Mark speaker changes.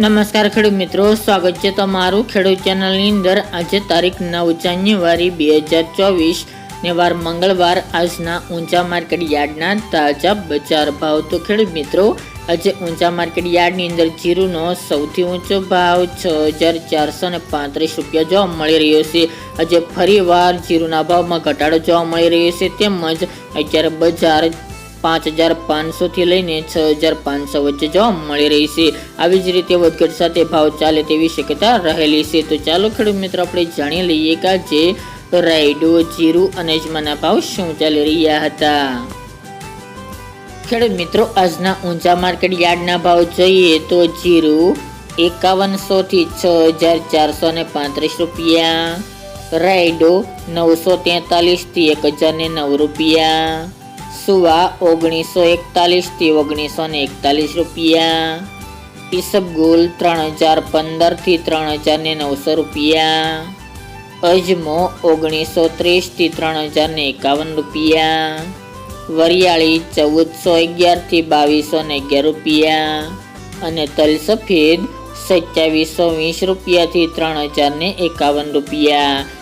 Speaker 1: નમસ્કાર ખેડૂત મિત્રો, સ્વાગત છે તમારું ખેડૂત ચેનલની અંદર. આજે તારીખ નવ જાન્યુઆરી બે હજાર ચોવીસ ને વાર મંગળવાર. આજના ઊંચા માર્કેટ યાર્ડના તાજા બજાર ભાવ. તો ખેડૂત મિત્રો, આજે ઊંચા માર્કેટ યાર્ડની અંદર જીરુનો સૌથી ઊંચો ભાવ છ હજાર ચારસો ને પાંત્રીસ રૂપિયા જોવા મળી રહ્યો છે. આજે ફરીવાર જીરુના ભાવમાં ઘટાડો જોવા મળી રહ્યો છે. તેમજ અત્યારે બજાર પાંચ હજાર પાંચસોથી લઈને છ હજાર પાંચસો વચ્ચે જોવા મળી રહી છે. આવી જ રીતે વધઘટ સાથે ભાવ ચાલે તેવી શક્યતા રહેલી છે. તો ચાલો ખેડૂત મિત્રો, આપણે જાણી લઈએ કે જે રાયડો, જીરું અને અજમાના ભાવ શું ચાલી રહ્યા હતા. ખેડૂત મિત્રો, આજના ઊંચા માર્કેટ યાર્ડના ભાવ જોઈએ તો જીરું એકાવનસો થી છ હજાર ચારસો ને પાંત્રીસ રૂપિયા, રાયડો નવસો તેતાલીસથી એક હજાર ને નવ રૂપિયા સુવા ઓગણીસો એકતાલીસથી ઓગણીસો ને એકતાલીસ રૂપિયા. ઈસબગુલ ત્રણ હજાર પંદરથી ત્રણ હજાર ને નવસો રૂપિયા. અજમો ઓગણીસો ત્રીસથી ત્રણ હજાર ને એકાવન રૂપિયા. વરિયાળી ચૌદસો અગિયારથી બાવીસો ને અગિયાર રૂપિયા. અને તલ સફેદ સત્યાવીસો વીસ રૂપિયાથી ત્રણ હજાર ને એકાવન રૂપિયા.